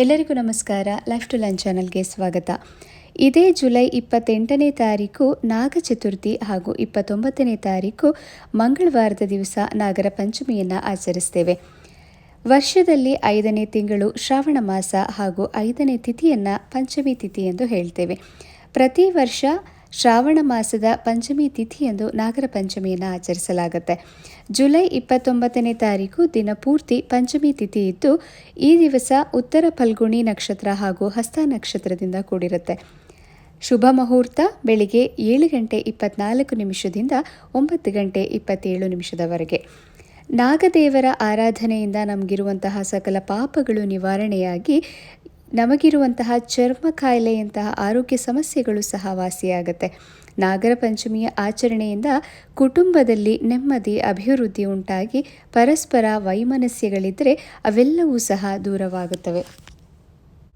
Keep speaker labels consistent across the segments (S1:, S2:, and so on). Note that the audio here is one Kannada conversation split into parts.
S1: ಎಲ್ಲರಿಗೂ ನಮಸ್ಕಾರ. ಲೈಫ್ ಟು ಲಂಚ್ ಚಾನಲ್ಗೆ ಸ್ವಾಗತ. ಇದೇ ಜುಲೈ ಇಪ್ಪತ್ತೆಂಟನೇ ತಾರೀಕು ನಾಗ ಚತುರ್ಥಿ ಹಾಗೂ ಇಪ್ಪತ್ತೊಂಬತ್ತನೇ ತಾರೀಕು ಮಂಗಳವಾರದ ದಿವಸ ನಾಗರ ಪಂಚಮಿಯನ್ನು ಆಚರಿಸ್ತೇವೆ. ವರ್ಷದಲ್ಲಿ ಐದನೇ ತಿಂಗಳು ಶ್ರಾವಣ ಮಾಸ ಹಾಗೂ ಐದನೇ ತಿಥಿಯನ್ನು ಪಂಚಮಿ ತಿಥಿ ಎಂದು ಹೇಳ್ತೇವೆ. ಪ್ರತಿ ವರ್ಷ ಶ್ರಾವಣ ಮಾಸದ ಪಂಚಮಿ ತಿಥಿಯಂದು ನಾಗರ ಪಂಚಮಿಯನ್ನು ಆಚರಿಸಲಾಗುತ್ತೆ. ಜುಲೈ ಇಪ್ಪತ್ತೊಂಬತ್ತನೇ ತಾರೀಕು ದಿನಪೂರ್ತಿ ಪಂಚಮಿ ತಿಥಿ ಇದ್ದು ಈ ದಿವಸ ಉತ್ತರ ಫಲ್ಗುಣಿ ನಕ್ಷತ್ರ ಹಾಗೂ ಹಸ್ತ ನಕ್ಷತ್ರದಿಂದ ಕೂಡಿರುತ್ತೆ. ಶುಭ ಮುಹೂರ್ತ ಬೆಳಿಗ್ಗೆ ಏಳು ಗಂಟೆ ಇಪ್ಪತ್ನಾಲ್ಕು ನಿಮಿಷದಿಂದ ಒಂಬತ್ತು ಗಂಟೆ ಇಪ್ಪತ್ತೇಳು ನಿಮಿಷದವರೆಗೆ. ನಾಗದೇವರ ಆರಾಧನೆಯಿಂದ ನಮಗಿರುವಂತಹ ಸಕಲ ಪಾಪಗಳು ನಿವಾರಣೆಯಾಗಿ ನಮಗಿರುವಂತಹ ಚರ್ಮ ಕಾಯಿಲೆಯಂತಹ ಆರೋಗ್ಯ ಸಮಸ್ಯೆಗಳು ಸಹ ವಾಸಿಯಾಗುತ್ತೆ. ನಾಗರ ಪಂಚಮಿಯ ಆಚರಣೆಯಿಂದ ಕುಟುಂಬದಲ್ಲಿ ನೆಮ್ಮದಿ, ಅಭಿವೃದ್ಧಿ ಉಂಟಾಗಿ ಪರಸ್ಪರ ವೈಮನಸ್ಯಗಳಿದ್ದರೆ ಅವೆಲ್ಲವೂ ಸಹ ದೂರವಾಗುತ್ತವೆ.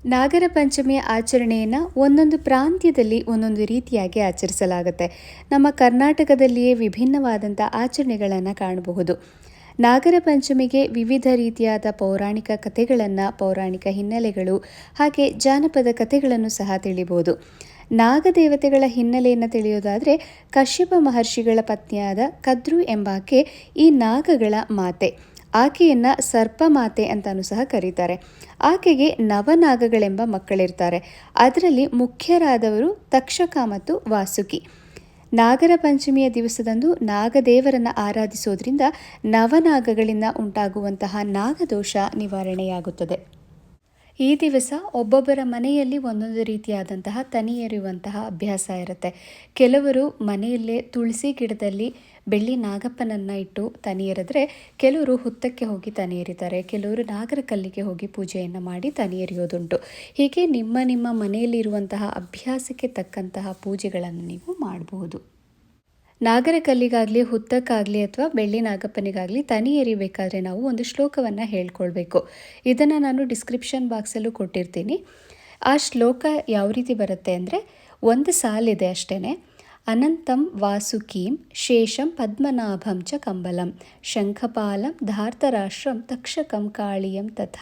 S1: ನಾಗರ ಪಂಚಮಿಯ ಆಚರಣೆಯನ್ನು ಒಂದೊಂದು ಪ್ರಾಂತ್ಯದಲ್ಲಿ ಒಂದೊಂದು ರೀತಿಯಾಗಿ ಆಚರಿಸಲಾಗುತ್ತೆ. ನಮ್ಮ ಕರ್ನಾಟಕದಲ್ಲಿಯೇ ವಿಭಿನ್ನವಾದಂಥ ಆಚರಣೆಗಳನ್ನು ಕಾಣಬಹುದು. ನಾಗರ ಪಂಚಮಿಗೆ ವಿವಿಧ ರೀತಿಯಾದ ಪೌರಾಣಿಕ ಕಥೆಗಳನ್ನು ಪೌರಾಣಿಕ ಹಿನ್ನೆಲೆಗಳು ಹಾಗೆ ಜಾನಪದ ಕಥೆಗಳನ್ನು ಸಹ ತಿಳಿಬೋದು. ನಾಗದೇವತೆಗಳ ಹಿನ್ನೆಲೆಯನ್ನು ತಿಳಿಯೋದಾದರೆ ಕಶ್ಯಪ ಮಹರ್ಷಿಗಳ ಪತ್ನಿಯಾದ ಕದ್ರು ಎಂಬಾಕೆ ಈ ನಾಗಗಳ ಮಾತೆ. ಆಕೆಯನ್ನು ಸರ್ಪಮಾತೆ ಅಂತಲೂ ಸಹ ಕರೀತಾರೆ. ಆಕೆಗೆ ನವನಾಗಗಳೆಂಬ ಮಕ್ಕಳಿರ್ತಾರೆ. ಅದರಲ್ಲಿ ಮುಖ್ಯರಾದವರು ತಕ್ಷಕ ಮತ್ತು ವಾಸುಕಿ. ನಾಗರ ಪಂಚಮಿಯ ದಿವಸದಂದು ನಾಗದೇವರನ್ನು ಆರಾಧಿಸೋದ್ರಿಂದ ನವನಾಗಗಳಿಂದ ಉಂಟಾಗುವಂತಹ ನಾಗದೋಷ ನಿವಾರಣೆಯಾಗುತ್ತದೆ. ಈ ದಿವಸ ಒಬ್ಬೊಬ್ಬರ ಮನೆಯಲ್ಲಿ ಒಂದೊಂದು ರೀತಿಯಾದಂತಹ ತನಿ ಅಭ್ಯಾಸ ಇರುತ್ತೆ. ಕೆಲವರು ಮನೆಯಲ್ಲೇ ತುಳಸಿ ಗಿಡದಲ್ಲಿ ಬೆಳ್ಳಿ ನಾಗಪ್ಪನನ್ನು ಇಟ್ಟು ತನಿಯರಿದ್ರೆ ಕೆಲವರು ಹುತ್ತಕ್ಕೆ ಹೋಗಿ ತನಿ ಎರಿತಾರೆ ಕೆಲವರು ನಾಗರ ಕಲ್ಲಿಗೆ ಹೋಗಿ ಪೂಜೆಯನ್ನು ಮಾಡಿ ತನಿಯರಿಯೋದುಂಟು. ಹೀಗೆ ನಿಮ್ಮ ನಿಮ್ಮ ಮನೆಯಲ್ಲಿರುವಂತಹ ಅಭ್ಯಾಸಕ್ಕೆ ತಕ್ಕಂತಹ ಪೂಜೆಗಳನ್ನು ನೀವು ಮಾಡಬಹುದು ನಾಗರ ಕಲ್ಲಿಗಾಗಲಿ, ಹುತ್ತಕ್ಕಾಗಲಿ ಅಥವಾ ಬೆಳ್ಳಿ ನಾಗಪ್ಪನಿಗಾಗಲಿ ತನಿ ಎರಿಬೇಕಾದ್ರೆ ನಾವು ಒಂದು ಶ್ಲೋಕವನ್ನು ಹೇಳ್ಕೊಳ್ಬೇಕು. ಇದನ್ನು ನಾನು ಡಿಸ್ಕ್ರಿಪ್ಷನ್ ಬಾಕ್ಸಲ್ಲೂ ಕೊಟ್ಟಿರ್ತೀನಿ. ಆ ಶ್ಲೋಕ ಯಾವ ರೀತಿ ಬರುತ್ತೆ ಅಂದರೆ, ಒಂದು ಸಾಲಿದೆ ಅಷ್ಟೇ ಅನಂತಂ ವಾಸುಕೀಂ ಶೇಷಂ ಪದ್ಮನಾಭಂ ಚ ಕಂಬಲಂ ಶಂಖಪಾಲಂ ಧಾರ್ತರಾಷ್ಟ್ರಂ ತಕ್ಷಕಂ ಕಾಳಿಯಂ ತಥ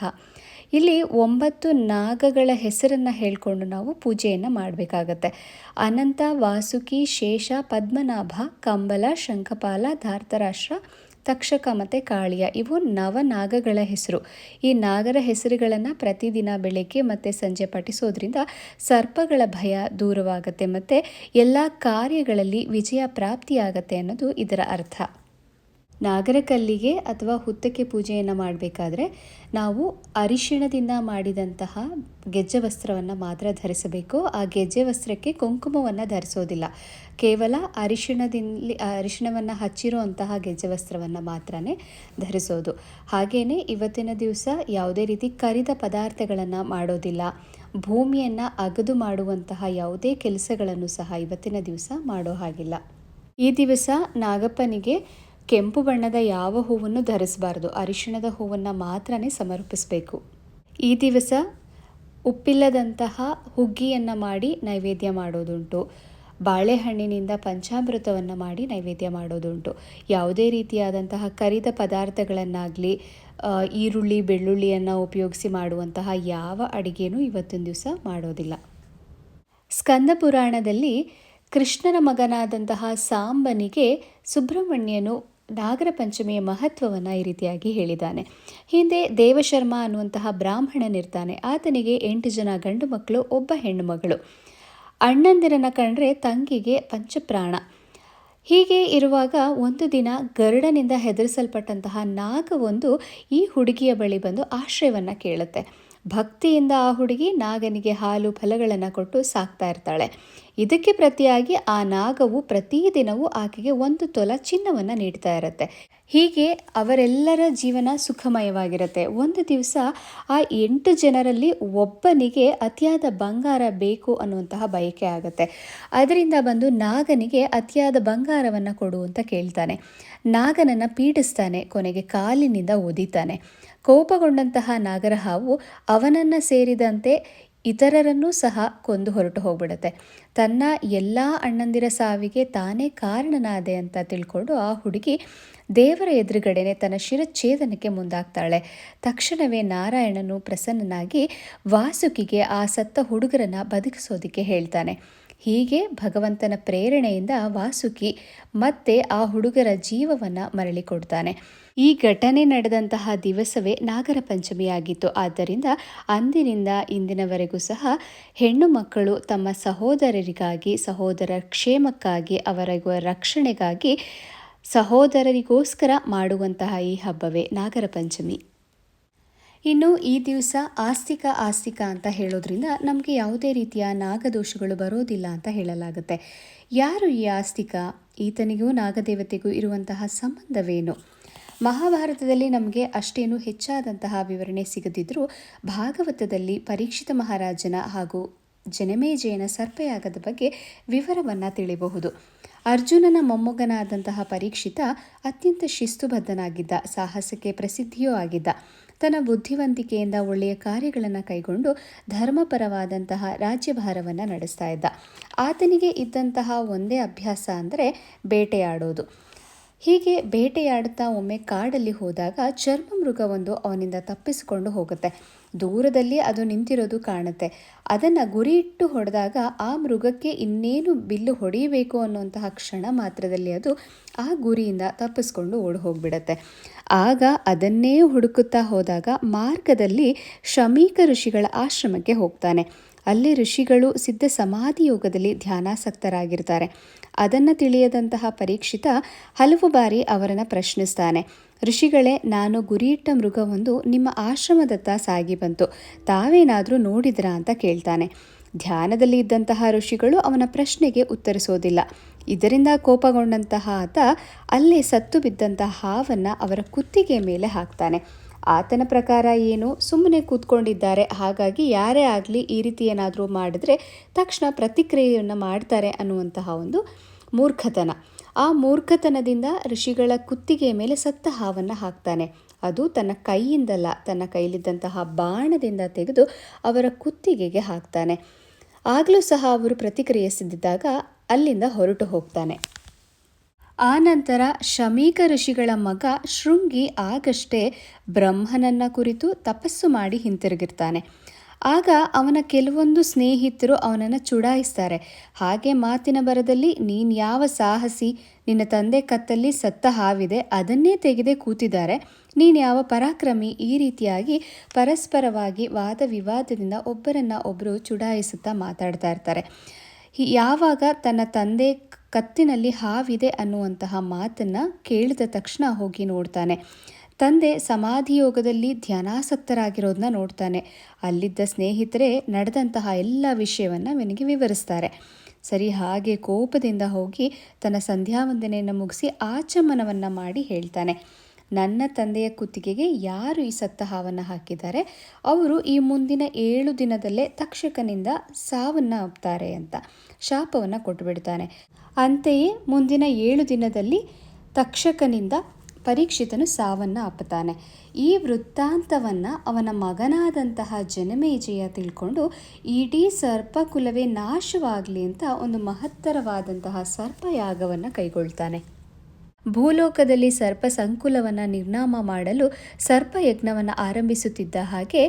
S1: ಇಲ್ಲಿ ಒಂಬತ್ತು ನಾಗಗಳ ಹೆಸರನ್ನು ಹೇಳಿಕೊಂಡು ನಾವು ಪೂಜೆಯನ್ನು ಮಾಡಬೇಕಾಗತ್ತೆ. ಅನಂತ, ವಾಸುಕಿ, ಶೇಷ, ಪದ್ಮನಾಭ, ಕಂಬಲ, ಶಂಖಪಾಲ, ಧಾರ್ತರಾಷ್ಟ್ರ ತಕ್ಷಕ ಮತ್ತು ಕಾಳಿಯ. ಇವು ನವನಾಗಗಳ ಹೆಸರು. ಈ ನಾಗರ ಹೆಸರುಗಳನ್ನು ಪ್ರತಿದಿನ ಬೆಳಗ್ಗೆ ಮತ್ತು ಸಂಜೆ ಪಠಿಸೋದ್ರಿಂದ ಸರ್ಪಗಳ ಭಯ ದೂರವಾಗುತ್ತೆ ಮತ್ತು ಎಲ್ಲ ಕಾರ್ಯಗಳಲ್ಲಿ ವಿಜಯ ಪ್ರಾಪ್ತಿಯಾಗತ್ತೆ ಅನ್ನೋದು ಇದರ ಅರ್ಥ. ನಾಗರಕಲ್ಲಿಗೆ ಅಥವಾ ಹುತ್ತಕ್ಕೆ ಪೂಜೆಯನ್ನು ಮಾಡಬೇಕಾದ್ರೆ ನಾವು ಅರಿಶಿಣದಿಂದ ಮಾಡಿದಂತಹ ಗೆಜ್ಜೆ ವಸ್ತ್ರವನ್ನು ಮಾತ್ರ ಧರಿಸಬೇಕು. ಆ ಗೆಜ್ಜೆ ವಸ್ತ್ರಕ್ಕೆ ಕುಂಕುಮವನ್ನು ಧರಿಸೋದಿಲ್ಲ. ಕೇವಲ ಅರಿಶಿಣದಲ್ಲಿ, ಅರಿಶಿಣವನ್ನು ಹಚ್ಚಿರುವಂತಹ ಗೆಜ್ಜೆ ವಸ್ತ್ರವನ್ನು ಮಾತ್ರ ಧರಿಸೋದು. ಹಾಗೆಯೇ ಇವತ್ತಿನ ದಿವಸ ಯಾವುದೇ ರೀತಿ ಕರಿದ ಪದಾರ್ಥಗಳನ್ನು ಮಾಡೋದಿಲ್ಲ. ಭೂಮಿಯನ್ನು ಅಗದು ಮಾಡುವಂತಹ ಯಾವುದೇ ಕೆಲಸಗಳನ್ನು ಸಹ ಇವತ್ತಿನ ದಿವಸ ಮಾಡೋ ಹಾಗಿಲ್ಲ. ಈ ದಿವಸ ನಾಗಪ್ಪನಿಗೆ ಕೆಂಪು ಬಣ್ಣದ ಯಾವ ಹೂವನ್ನು ಧರಿಸಬಾರದು? ಅರಿಶಿಣದ ಹೂವನ್ನು ಮಾತ್ರ ಸಮರ್ಪಿಸಬೇಕು. ಈ ದಿವಸ ಉಪ್ಪಿಲ್ಲದಂತಹ ಹುಗ್ಗಿಯನ್ನು ಮಾಡಿ ನೈವೇದ್ಯ ಮಾಡೋದುಂಟು. ಬಾಳೆಹಣ್ಣಿನಿಂದ ಪಂಚಾಮೃತವನ್ನು ಮಾಡಿ ನೈವೇದ್ಯ ಮಾಡೋದುಂಟು. ಯಾವುದೇ ರೀತಿಯಾದಂತಹ ಕರಿದ ಪದಾರ್ಥಗಳನ್ನಾಗಲಿ ಈರುಳ್ಳಿ, ಬೆಳ್ಳುಳ್ಳಿಯನ್ನು ಉಪಯೋಗಿಸಿ ಮಾಡುವಂತಹ ಯಾವ ಅಡಿಗೆನೂ ಇವತ್ತಿನ ದಿವಸ ಮಾಡೋದಿಲ್ಲ. ಸ್ಕಂದ ಪುರಾಣದಲ್ಲಿ ಕೃಷ್ಣನ ಮಗನಾದಂತಹ ಸಾಂಬನಿಗೆ ಸುಬ್ರಹ್ಮಣ್ಯನು ನಾಗರ ಪಂಚಮಿಯ ಮಹತ್ವವನ್ನು ಈ ರೀತಿಯಾಗಿ ಹೇಳಿದ್ದಾನೆ. ಹಿಂದೆ ದೇವಶರ್ಮ ಅನ್ನುವಂತಹ ಬ್ರಾಹ್ಮಣನಿರ್ತಾನೆ ಆತನಿಗೆ ಎಂಟು ಜನ ಗಂಡು ಮಕ್ಕಳು, ಒಬ್ಬ ಹೆಣ್ಣು ಮಗಳು. ಅಣ್ಣಂದಿರನ್ನ ಕಂಡ್ರೆ ತಂಗಿಗೆ ಪಂಚಪ್ರಾಣ. ಹೀಗೆ ಇರುವಾಗ ಒಂದು ದಿನ ಗರುಡನಿಂದ ಹೆದರಿಸಲ್ಪಟ್ಟಂತಹ ನಾಗವೊಂದು ಈ ಹುಡುಗಿಯ ಬಳಿ ಬಂದು ಆಶ್ರಯವನ್ನು ಕೇಳುತ್ತೆ. ಭಕ್ತಿಯಿಂದ ಆ ಹುಡುಗಿ ನಾಗನಿಗೆ ಹಾಲು ಫಲಗಳನ್ನು ಕೊಟ್ಟು ಸಾಕ್ತಾ ಇರ್ತಾಳೆ. ಇದಕ್ಕೆ ಪ್ರತಿಯಾಗಿ ಆ ನಾಗವು ಪ್ರತಿದಿನವೂ ಆಕೆಗೆ ಒಂದು ತೊಲ ಚಿನ್ನವನ್ನು ನೀಡ್ತಾ ಇರುತ್ತೆ. ಹೀಗೆ ಅವರೆಲ್ಲರ ಜೀವನ ಸುಖಮಯವಾಗಿರುತ್ತೆ. ಒಂದು ದಿವಸ ಆ ಎಂಟು ಜನರಲ್ಲಿ ಒಬ್ಬನಿಗೆ ಅತಿಯಾದ ಬಂಗಾರ ಬೇಕು ಅನ್ನುವಂತಹ ಬಯಕೆ ಆಗುತ್ತೆ. ಅದರಿಂದ ಬಂದು ನಾಗನಿಗೆ ಅತಿಯಾದ ಬಂಗಾರವನ್ನು ಕೊಡು ಅಂತ ಕೇಳ್ತಾನೆ. ನಾಗನನ್ನು ಪೀಡಿಸ್ತಾನೆ, ಕೊನೆಗೆ ಕಾಲಿನಿಂದ ಒದಿತಾನೆ. ಕೋಪಗೊಂಡಂತಹ ನಾಗರಹಾವು ಅವನನ್ನು ಸೇರಿದಂತೆ ಇತರರನ್ನೂ ಸಹ ಕೊಂದು ಹೊರಟು ಹೋಗ್ಬಿಡುತ್ತೆ. ತನ್ನ ಎಲ್ಲ ಅಣ್ಣಂದಿರ ಸಾವಿಗೆ ತಾನೇ ಕಾರಣನಾದೆ ಅಂತ ತಿಳ್ಕೊಂಡು ಆ ಹುಡುಗಿ ದೇವರ ಎದುರುಗಡೆನೆ ತನ್ನ ಶಿರಚ್ಛೇದನಕ್ಕೆ ಮುಂದಾಗ್ತಾಳೆ. ತಕ್ಷಣವೇ ನಾರಾಯಣನು ಪ್ರಸನ್ನನಾಗಿ ವಾಸುಕಿಗೆ ಆ ಸತ್ತ ಹುಡುಗರನ್ನ ಬದುಕಿಸೋದಕ್ಕೆ ಹೇಳ್ತಾನೆ. ಹೀಗೆ ಭಗವಂತನ ಪ್ರೇರಣೆಯಿಂದ ವಾಸುಕಿ ಮತ್ತೆ ಆ ಹುಡುಗರ ಜೀವವನ್ನು ಮರಳಿಕೊಡ್ತಾನೆ ಈ ಘಟನೆ ನಡೆದಂತಹ ದಿವಸವೇ ನಾಗರ ಪಂಚಮಿಯಾಗಿತ್ತು ಆದ್ದರಿಂದ ಅಂದಿನಿಂದ ಇಂದಿನವರೆಗೂ ಸಹ ಹೆಣ್ಣು ಮಕ್ಕಳು ತಮ್ಮ ಸಹೋದರರಿಗಾಗಿ, ಸಹೋದರ ಕ್ಷೇಮಕ್ಕಾಗಿ, ಅವರ ರಕ್ಷಣೆಗಾಗಿ ಸಹೋದರರಿಗೋಸ್ಕರ ಮಾಡುವಂತಹ ಈ ಹಬ್ಬವೇ ನಾಗರ ಪಂಚಮಿ ಇನ್ನು ಈ ದಿವಸ ಆಸ್ತಿಕ ಆಸ್ತಿಕ ಅಂತ ಹೇಳೋದ್ರಿಂದ ನಮಗೆ ಯಾವುದೇ ರೀತಿಯ ನಾಗದೋಷಗಳು ಬರೋದಿಲ್ಲ ಅಂತ ಹೇಳಲಾಗುತ್ತೆ. ಯಾರು ಈ ಆಸ್ತಿಕ? ಈತನಿಗೂ ನಾಗದೇವತೆಗೂ ಇರುವಂತಹ ಸಂಬಂಧವೇನು? ಮಹಾಭಾರತದಲ್ಲಿ ನಮಗೆ ಅಷ್ಟೇನು ಹೆಚ್ಚಾದಂತಹ ವಿವರಣೆ ಸಿಗದಿದ್ದರೂ ಭಾಗವತದಲ್ಲಿ ಪರೀಕ್ಷಿತ ಮಹಾರಾಜನ ಹಾಗೂ ಜನಮೇಜಯನ ಸರ್ಪಯಾಗದ ಬಗ್ಗೆ ವಿವರವನ್ನು ತಿಳಿಬಹುದು. ಅರ್ಜುನನ ಮೊಮ್ಮಗನಾದಂತಹ ಪರೀಕ್ಷಿತ ಅತ್ಯಂತ ಶಿಸ್ತುಬದ್ಧನಾಗಿದ್ದ, ಸಾಹಸಕ್ಕೆ ಪ್ರಸಿದ್ಧಿಯೂ ಆಗಿದ್ದ, ತನ್ನ ಬುದ್ಧಿವಂತಿಕೆಯಿಂದ ಒಳ್ಳೆಯ ಕಾರ್ಯಗಳನ್ನು ಕೈಗೊಂಡು ಧರ್ಮಪರವಾದಂತಹ ರಾಜ್ಯಭಾರವನ್ನು ನಡೆಸ್ತಾ ಇದ್ದ. ಆತನಿಗೆ ಇದ್ದಂತಹ ಒಂದೇ ಅಭ್ಯಾಸ ಅಂದರೆ ಬೇಟೆಯಾಡೋದು. ಹೀಗೆ ಬೇಟೆಯಾಡುತ್ತಾ ಒಮ್ಮೆ ಕಾಡಲ್ಲಿ ಹೋದಾಗ ಚರ್ಮ ಮೃಗವೊಂದು ಅವನಿಂದ ತಪ್ಪಿಸಿಕೊಂಡು ಹೋಗುತ್ತೆ. ದೂರದಲ್ಲಿ ಅದು ನಿಂತಿರೋದು ಕಾಣುತ್ತೆ. ಅದನ್ನು ಗುರಿ ಇಟ್ಟು ಹೊಡೆದಾಗ ಆ ಮೃಗಕ್ಕೆ ಇನ್ನೇನು ಬಿಲ್ಲು ಹೊಡೆಯಬೇಕು ಅನ್ನುವಂತಹ ಕ್ಷಣ ಮಾತ್ರದಲ್ಲಿ ಅದು ಆ ಗುರಿಯಿಂದ ತಪ್ಪಿಸ್ಕೊಂಡು ಓಡಿ ಹೋಗಿಬಿಡತ್ತೆ. ಆಗ ಅದನ್ನೇ ಹುಡುಕುತ್ತಾ ಹೋದಾಗ ಮಾರ್ಗದಲ್ಲಿ ಶಮೀಕ ಋಷಿಗಳ ಆಶ್ರಮಕ್ಕೆ ಹೋಗ್ತಾನೆ. ಅಲ್ಲಿ ಋಷಿಗಳು ಸಿದ್ಧ ಸಮಾಧಿ ಯೋಗದಲ್ಲಿ ಧ್ಯಾನಾಸಕ್ತರಾಗಿರ್ತಾರೆ. ಅದನ್ನು ತಿಳಿಯದಂತಹ ಪರೀಕ್ಷಿತ ಹಲವು ಬಾರಿ ಅವರನ್ನು ಪ್ರಶ್ನಿಸ್ತಾನೆ. ಋಷಿಗಳೇ, ನಾನು ಗುರಿಯಿಟ್ಟ ಮೃಗವೊಂದು ನಿಮ್ಮ ಆಶ್ರಮದತ್ತ ಸಾಗಿ ಬಂತು. ತಾವೇನಾದರೂ ನೋಡಿದ್ರಾ ಅಂತ ಕೇಳ್ತಾನೆ. ಧ್ಯಾನದಲ್ಲಿ ಇದ್ದಂತಹ ಋಷಿಗಳು ಅವನ ಪ್ರಶ್ನೆಗೆ ಉತ್ತರಿಸೋದಿಲ್ಲ. ಇದರಿಂದ ಕೋಪಗೊಂಡಂತಹ ಆತ ಅಲ್ಲೇ ಸತ್ತು ಬಿದ್ದಂತಹ ಹಾವನ್ನು ಅವರ ಕುತ್ತಿಗೆ ಮೇಲೆ ಹಾಕ್ತಾನೆ. ಆತನ ಪ್ರಕಾರ ಏನು? ಸುಮ್ಮನೆ ಕೂತ್ಕೊಂಡಿದ್ದಾರೆ. ಹಾಗಾಗಿ ಯಾರೇ ಆಗಲಿ ಈ ರೀತಿ ಏನಾದರೂ ಮಾಡಿದ್ರೆ ತಕ್ಷಣ ಪ್ರತಿಕ್ರಿಯೆಯನ್ನು ಮಾಡ್ತಾರೆ ಅನ್ನುವಂತಹ ಒಂದು ಮೂರ್ಖತನ. ಆ ಮೂರ್ಖತನದಿಂದ ಋಷಿಗಳ ಕುತ್ತಿಗೆ ಮೇಲೆ ಸತ್ತ ಹಾವನ್ನು ಹಾಕ್ತಾನೆ. ಅದು ತನ್ನ ಕೈಯಿಂದಲ್ಲ, ತನ್ನ ಕೈಲಿದ್ದಂತಹ ಬಾಣದಿಂದ ತೆಗೆದು ಅವರ ಕುತ್ತಿಗೆಗೆ ಹಾಕ್ತಾನೆ. ಆಗಲೂ ಸಹ ಅವರು ಪ್ರತಿಕ್ರಿಯಿಸಿದ್ದಾಗ ಅಲ್ಲಿಂದ ಹೊರಟು ಹೋಗ್ತಾನೆ. ಆನಂತರ ಶಮೀಕ ಋಷಿಗಳ ಮಗ ಶೃಂಗಿ ಆಗಷ್ಟೇ ಬ್ರಹ್ಮನನ್ನ ಕುರಿತು ತಪಸ್ಸು ಮಾಡಿ ಹಿಂತಿರುಗಿರ್ತಾನೆ. ಆಗ ಅವನ ಕೆಲವೊಂದು ಸ್ನೇಹಿತರು ಅವನನ್ನು ಚುಡಾಯಿಸ್ತಾರೆ. ಹಾಗೆ ಮಾತಿನ ಬರದಲ್ಲಿ ನೀನು ಯಾವ ಸಾಹಸಿ? ನಿನ್ನ ತಂದೆ ಕತ್ತಲ್ಲಿ ಸತ್ತ ಹಾವಿದೆ, ಅದನ್ನೇ ತೆಗೆದೇ ಕೂತಿದ್ದಾರೆ. ನೀನು ಯಾವ ಪರಾಕ್ರಮಿ? ಈ ರೀತಿಯಾಗಿ ಪರಸ್ಪರವಾಗಿ ವಾದ ವಿವಾದದಿಂದ ಒಬ್ಬರನ್ನ ಒಬ್ಬರು ಚುಡಾಯಿಸುತ್ತಾ ಮಾತಾಡ್ತಾ ಇರ್ತಾರೆ. ಯಾವಾಗ ತನ್ನ ತಂದೆ ಕತ್ತಿನಲ್ಲಿ ಹಾವಿದೆ ಅನ್ನುವಂತಹ ಮಾತನ್ನು ಕೇಳಿದ ತಕ್ಷಣ ಹೋಗಿ ನೋಡ್ತಾನೆ. ತಂದೆ ಸಮಾಧಿಯೋಗದಲ್ಲಿ ಧ್ಯಾನಾಸಕ್ತರಾಗಿರೋದನ್ನ ನೋಡ್ತಾನೆ. ಅಲ್ಲಿದ್ದ ಸ್ನೇಹಿತರೆ ನಡೆದಂತಹ ಎಲ್ಲ ವಿಷಯವನ್ನು ಅವನಿಗೆ ವಿವರಿಸ್ತಾರೆ. ಸರಿ, ಹಾಗೆ ಕೋಪದಿಂದ ಹೋಗಿ ತನ್ನ ಸಂಧ್ಯಾವಂದನೆಯನ್ನು ಮುಗಿಸಿ ಆಚಮನವನ್ನು ಮಾಡಿ ಹೇಳ್ತಾನೆ. ನನ್ನ ತಂದೆಯ ಕುತ್ತಿಗೆಗೆ ಯಾರು ಈ ಸತ್ತ ಹಾವನ್ನು ಹಾಕಿದ್ದಾರೆ? ಅವರು ಈ ಮುಂದಿನ ಏಳು ದಿನದಲ್ಲೇ ತಕ್ಷಕನಿಂದ ಸಾವನ್ನು ಒಪ್ತಾರೆ ಅಂತ ಶಾಪವನ್ನು ಕೊಟ್ಟುಬಿಡ್ತಾನೆ ಅಂತೆಯೇ ಮುಂದಿನ ಏಳು ದಿನದಲ್ಲಿ ತಕ್ಷಕನಿಂದ ಪರೀಕ್ಷಿತನು ಸಾವನ್ನು ಅಪ್ಪತಾನೆ ಈ ವೃತ್ತಾಂತವನ್ನು ಅವನ ಮಗನಾದಂತಹ ಜನಮೇಜಯ ತಿಳ್ಕೊಂಡು, ಇಡೀ ಸರ್ಪಕುಲವೇ ನಾಶವಾಗಲಿ ಅಂತ ಒಂದು ಮಹತ್ತರವಾದಂತಹ ಸರ್ಪಯಾಗವನ್ನು ಕೈಗೊಳ್ತಾನೆ. ಭೂಲೋಕದಲ್ಲಿ ಸರ್ಪ ಸಂಕುಲವನ್ನು ನಿರ್ನಾಮ ಮಾಡಲು ಸರ್ಪಯಜ್ಞವನ್ನು ಆರಂಭಿಸುತ್ತಿದ್ದ ಹಾಗೆ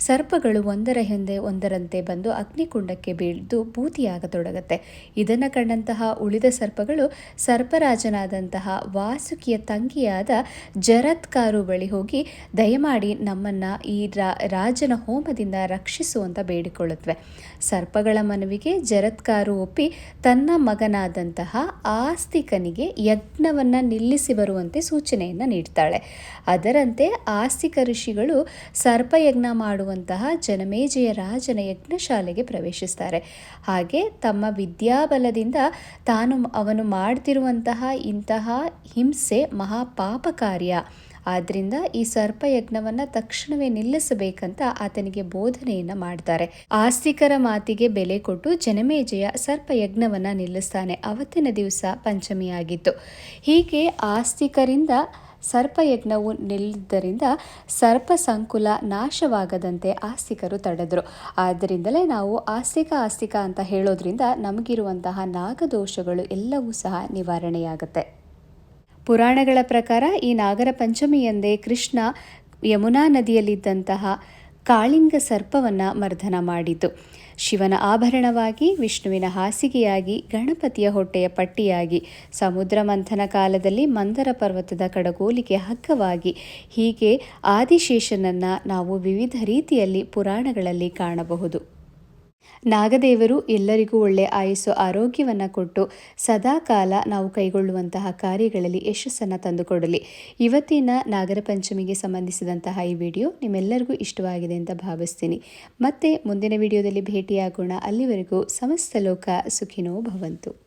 S1: ಸರ್ಪಗಳು ಒಂದರ ಹಿಂದೆ ಒಂದರಂತೆ ಬಂದು ಅಗ್ನಿಕುಂಡಕ್ಕೆ ಬೀಳ್ದು ಭೂತಿಯಾಗತೊಡಗತ್ತೆ. ಇದನ್ನು ಕಂಡಂತಹ ಉಳಿದ ಸರ್ಪಗಳು ಸರ್ಪರಾಜನಾದಂತಹ ವಾಸುಕಿಯ ತಂಗಿಯಾದ ಜರತ್ಕಾರು ಬಳಿ ಹೋಗಿ ದಯಮಾಡಿ ನಮ್ಮನ್ನು ಈ ರಾಜನ ಹೋಮದಿಂದ ರಕ್ಷಿಸುವಂತ ಬೇಡಿಕೊಳ್ಳುತ್ತವೆ ಸರ್ಪಗಳ ಮನವಿಗೆ ಜರತ್ಕಾರು ಒಪ್ಪಿ ತನ್ನ ಮಗನಾದಂತಹ ಆಸ್ತಿಕನಿಗೆ ಯಜ್ಞವನ್ನು ನಿಲ್ಲಿಸಿ ಬರುವಂತೆ ಸೂಚನೆಯನ್ನು ನೀಡ್ತಾಳೆ. ಅದರಂತೆ ಆಸ್ತಿಕ ಋಷಿಗಳು ಸರ್ಪಯಜ್ಞ ಮಾಡುವ ಮಾಡುವಂತಹ ಜನಮೇಜಯ ರಾಜನ ಯಜ್ಞಶಾಲೆಗೆ ಪ್ರವೇಶಿಸ್ತಾರೆ. ಹಾಗೆ ತಮ್ಮ ವಿದ್ಯಾಬಲದಿಂದ ತಾನು ಅವನು ಮಾಡ್ತಿರುವಂತಹ ಇಂತಹ ಹಿಂಸೆ ಮಹಾಪಾಪ ಕಾರ್ಯ ಆದ್ರಿಂದ ಈ ಸರ್ಪಯಜ್ಞವನ್ನ ತಕ್ಷಣವೇ ನಿಲ್ಲಿಸಬೇಕಂತ ಆತನಿಗೆ ಬೋಧನೆಯನ್ನ ಮಾಡ್ತಾರೆ. ಆಸ್ತಿಕರ ಮಾತಿಗೆ ಬೆಲೆ ಕೊಟ್ಟು ಜನಮೇಜಯ ಸರ್ಪಯಜ್ಞವನ್ನು ನಿಲ್ಲಿಸ್ತಾನೆ. ಅವತ್ತಿನ ದಿವಸ ಪಂಚಮಿಯಾಗಿತ್ತು. ಹೀಗೆ ಆಸ್ತಿಕರಿಂದ ಸರ್ಪಯಜ್ಞವು ನಿಲ್ಲಿದ್ದರಿಂದ ಸರ್ಪ ಸಂಕುಲ ನಾಶವಾಗದಂತೆ ಆಸ್ತಿಕರು ತಡೆದರು. ಆದ್ದರಿಂದಲೇ ನಾವು ಆಸ್ತಿಕ ಆಸ್ತಿಕ ಅಂತ ಹೇಳೋದ್ರಿಂದ ನಮಗಿರುವಂತಹ ನಾಗದೋಷಗಳು ಎಲ್ಲವೂ ಸಹ ನಿವಾರಣೆಯಾಗುತ್ತೆ. ಪುರಾಣಗಳ ಪ್ರಕಾರ ಈ ನಾಗರ ಪಂಚಮಿಯಂದೇ ಕೃಷ್ಣ ಯಮುನಾ ನದಿಯಲ್ಲಿದ್ದಂತಹ ಕಾಳಿಂಗ ಸರ್ಪವನ್ನು ಮರ್ದನ ಮಾಡಿತು. ಶಿವನ ಆಭರಣವಾಗಿ, ವಿಷ್ಣುವಿನ ಹಾಸಿಗೆಯಾಗಿ, ಗಣಪತಿಯ ಹೊಟ್ಟೆಯ ಪಟ್ಟಿಯಾಗಿ, ಸಮುದ್ರ ಮಂಥನ ಕಾಲದಲ್ಲಿ ಮಂದರ ಪರ್ವತದ ಕಡಗೋಲಿಗೆ ಹಗ್ಗವಾಗಿ, ಹೀಗೆ ಆದಿಶೇಷನನ್ನು ನಾವು ವಿವಿಧ ರೀತಿಯಲ್ಲಿ ಪುರಾಣಗಳಲ್ಲಿ ಕಾಣಬಹುದು. ನಾಗದೇವರು ಎಲ್ಲರಿಗೂ ಒಳ್ಳೆಯ ಆಯಸ್ಸು, ಆರೋಗ್ಯವನ್ನು ಕೊಟ್ಟು ಸದಾಕಾಲ ನಾವು ಕೈಗೊಳ್ಳುವಂತಹ ಕಾರ್ಯಗಳಲ್ಲಿ ಯಶಸ್ಸನ್ನು ತಂದುಕೊಡಲಿ. ಇವತ್ತಿನ ನಾಗರ ಪಂಚಮಿಗೆ ಸಂಬಂಧಿಸಿದಂತಹ ಈ ವಿಡಿಯೋ ನಿಮ್ಮೆಲ್ಲರಿಗೂ ಇಷ್ಟವಾಗಿದೆ ಅಂತ ಭಾವಿಸ್ತೀನಿ. ಮತ್ತೆ ಮುಂದಿನ ವಿಡಿಯೋದಲ್ಲಿ ಭೇಟಿಯಾಗೋಣ. ಅಲ್ಲಿವರೆಗೂ ಸಮಸ್ತ ಲೋಕ ಸುಖಿನೋ ಭವಂತು.